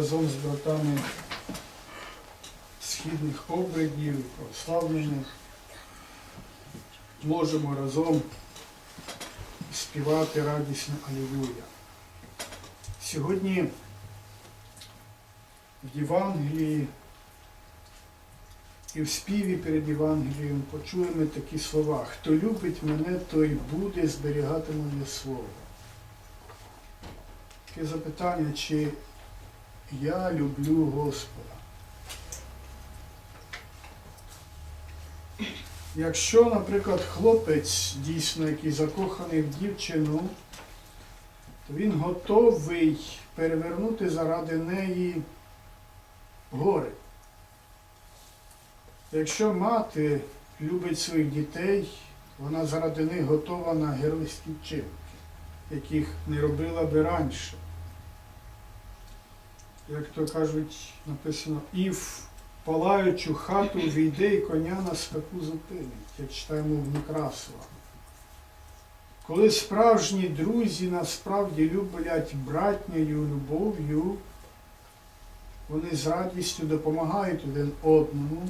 разом з братами східних обрядів, прославлених можемо разом співати радісно Алілуя. Сьогодні в Євангелії і в співі перед Євангелієм почуємо такі слова. Хто любить мене, той буде зберігати моє слово. Таке запитання, чи я люблю Господа. Якщо, наприклад, хлопець дійсно, який закоханий в дівчину, то він готовий перевернути заради неї гори. Якщо мати любить своїх дітей, вона заради них готова на геройські вчинки, яких не робила би раніше. Як то кажуть, написано, і в палаючу хату війде і коня на скаку зупинить, як читаємо в Некрасова. Коли справжні друзі насправді люблять братньою любов'ю, вони з радістю допомагають один одному.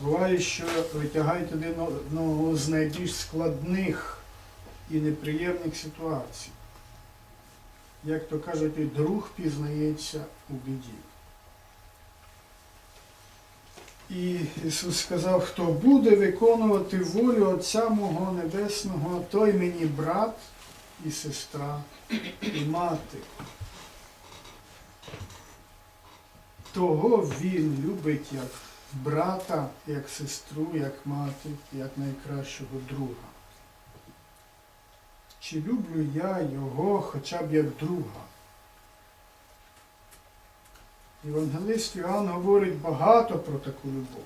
Буває, що витягають один одного з найбільш складних і неприємних ситуацій. Як то кажуть, і друг пізнається у біді. І Ісус сказав, хто буде виконувати волю Отця мого Небесного, той мені брат і сестра, і мати. Того він любить як брата, як сестру, як мати, як найкращого друга. Чи люблю я його хоча б як друга? Євангелист Іоанн говорить багато про таку любов.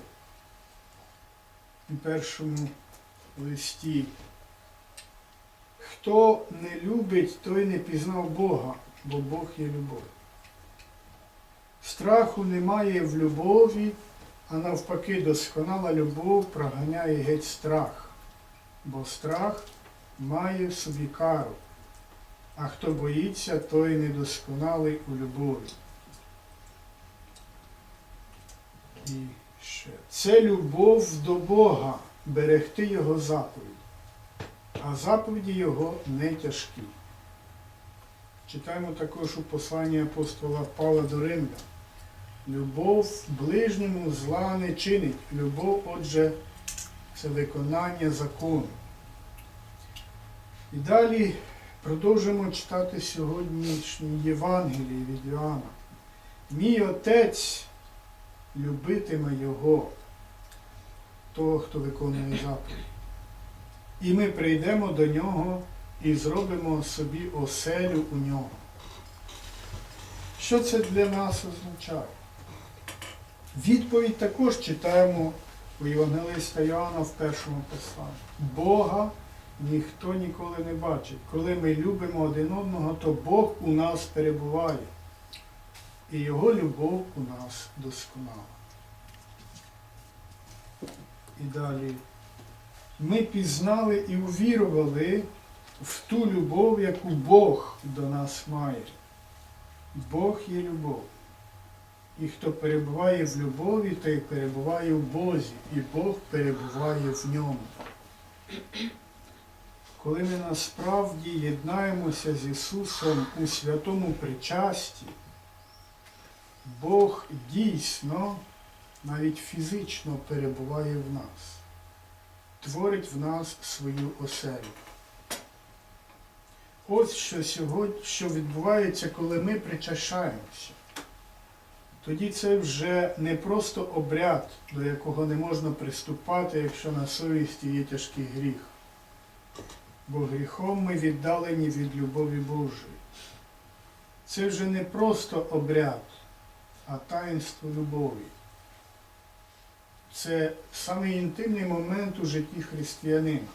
У першому листі. Хто не любить, той не пізнав Бога, бо Бог є любов. Страху немає в любові, а навпаки, досконала любов проганяє геть страх, бо страх має в собі кару, а хто боїться, той недосконалий у любові. І ще. Це любов до Бога, берегти Його заповідь, а заповіді Його не тяжкі. Читаємо також у посланні апостола Павла до Римлян. Любов ближньому зла не чинить. Любов, отже, це виконання закону. І далі продовжимо читати сьогоднішній Євангелії від Іоанна. Мій отець любитиме його, того, хто виконує заповідь. І ми прийдемо до нього і зробимо собі оселю у нього. Що це для нас означає? Відповідь також читаємо у Євангелиста Йоанна в першому посланні. Бога ніхто ніколи не бачить. Коли ми любимо один одного, то Бог у нас перебуває. І Його любов у нас досконала. І далі. Ми пізнали і увірували в ту любов, яку Бог до нас має. Бог є любов. І хто перебуває в любові, той перебуває в Бозі, і Бог перебуває в ньому. Коли ми насправді єднаємося з Ісусом у святому причасті, Бог дійсно, навіть фізично перебуває в нас, творить в нас свою оселю. Ось що сьогодні, що відбувається, коли ми причащаємося. Тоді це вже не просто обряд, до якого не можна приступати, якщо на совісті є тяжкий гріх. Бо гріхом ми віддалені від любові Божої. Це вже не просто обряд, а таїнство любові. Це самий інтимний момент у житті християнина.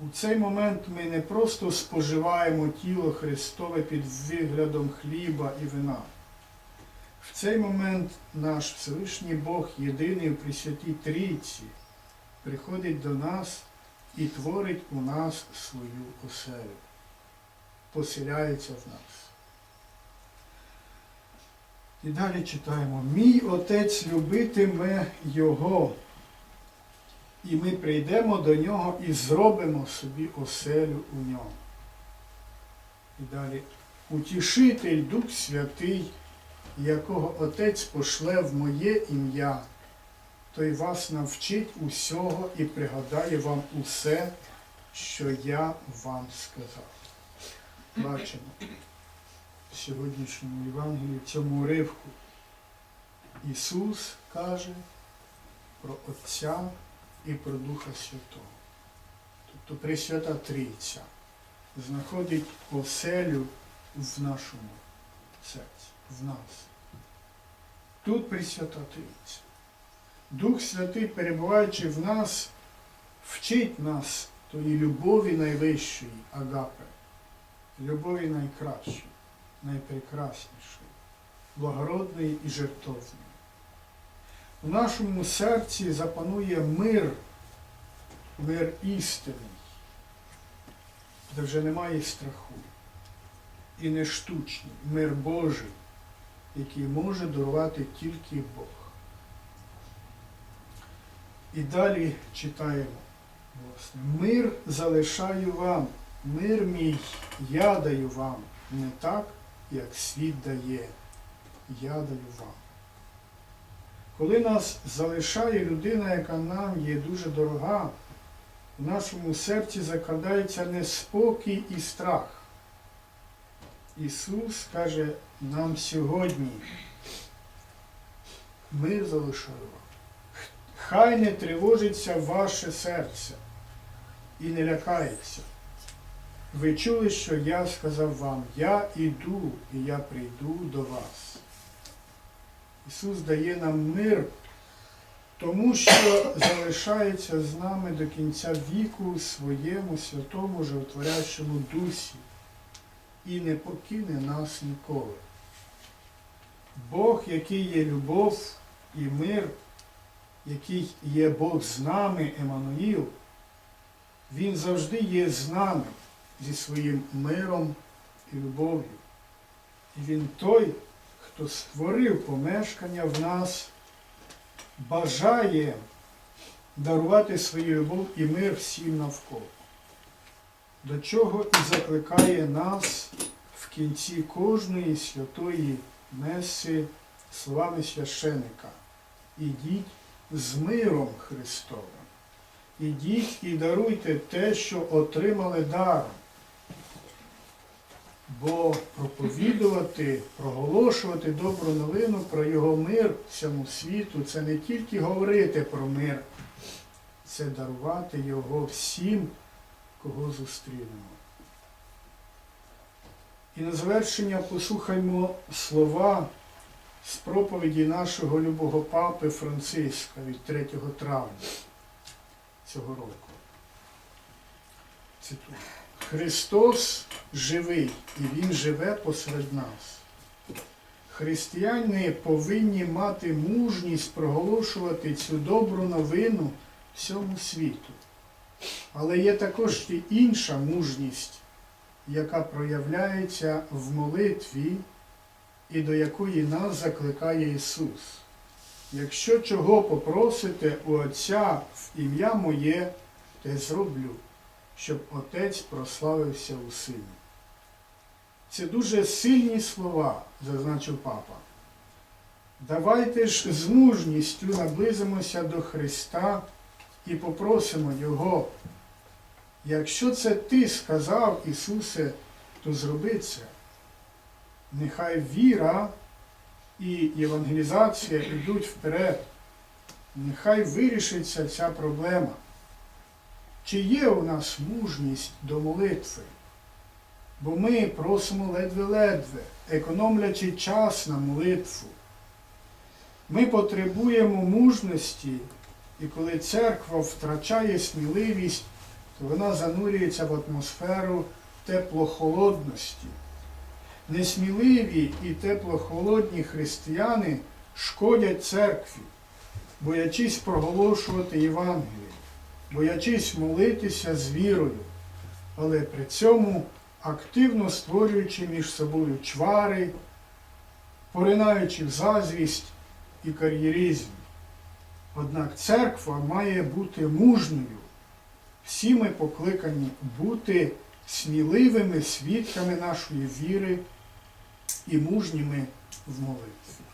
У цей момент ми не просто споживаємо тіло Христове під виглядом хліба і вина. В цей момент наш Всевишній Бог, єдиний у Пресвятій Трійці, приходить до нас і творить у нас свою оселю, поселяється в нас. І далі читаємо. Мій отець любитиме його, і ми прийдемо до нього і зробимо собі оселю у ньому. І далі. Утішитель Дух Святий, якого Отець пошле в моє ім'я, той вас навчить усього і пригадає вам усе, що я вам сказав. Бачимо в сьогоднішньому Євангелії, в цьому уривку. Ісус каже про Отця і про Духа Святого. Тобто Пресвята Трійця знаходить оселю в нашому серці, в нас. Тут Пресвята Трійця. Дух Святий, перебуваючи в нас, вчить нас тої любові найвищої, агапи, любові найкращої, найпрекраснішої, благородної і жертовної. У нашому серці запанує мир, мир істинний, де вже немає страху. І не штучний, мир Божий, який може дарувати тільки Бог. І далі читаємо, власне, мир залишаю вам, мир мій я даю вам, не так, як світ дає, я даю вам. Коли нас залишає людина, яка нам є дуже дорога, в нашому серці закладається неспокій і страх. Ісус каже нам сьогодні, мир залишаю вам. Хай не тривожиться ваше серце і не лякається. Ви чули, що я сказав вам, я іду і я прийду до вас. Ісус дає нам мир, тому що залишається з нами до кінця віку у своєму святому животворящому дусі і не покине нас ніколи. Бог, який є любов і мир, який є Бог з нами, Еммануїл, Він завжди є з нами зі своїм миром і любов'ю. І Він той, хто створив помешкання в нас, бажає дарувати свою любов і мир всім навколо. До чого і закликає нас в кінці кожної святої меси словами священика. Ідіть з миром Христовим. Ідіть і даруйте те, що отримали даром. Бо проповідувати, проголошувати добру новину про його мир всьому світу це не тільки говорити про мир, це дарувати його всім, кого зустрінемо. І на завершення послухаймо слова з проповіді нашого любого папи Франциска від 3 травня цього року. Цитую. Христос живий і Він живе посеред нас. Християни повинні мати мужність проголошувати цю добру новину всьому світу. Але є також і інша мужність, яка проявляється в молитві і до якої нас закликає Ісус. Якщо чого попросите у Отця в ім'я моє, те зроблю, щоб Отець прославився у Сині. Це дуже сильні слова, зазначив папа. Давайте ж з мужністю наблизимося до Христа і попросимо Його. Якщо це ти сказав, Ісусе, то зроби це. Нехай віра і євангелізація йдуть вперед. Нехай вирішиться ця проблема. Чи є у нас мужність до молитви? Бо ми просимо ледве-ледве, економлячи час на молитву. Ми потребуємо мужності, і коли церква втрачає сміливість, то вона занурюється в атмосферу теплохолодності. Несміливі і теплохолодні християни шкодять церкві, боячись проголошувати Євангеліє, боячись молитися з вірою, але при цьому активно створюючи між собою чвари, поринаючи в заздрість і кар'єризм. Однак церква має бути мужною. Всі ми покликані бути сміливими свідками нашої віри і мужніми в молитві.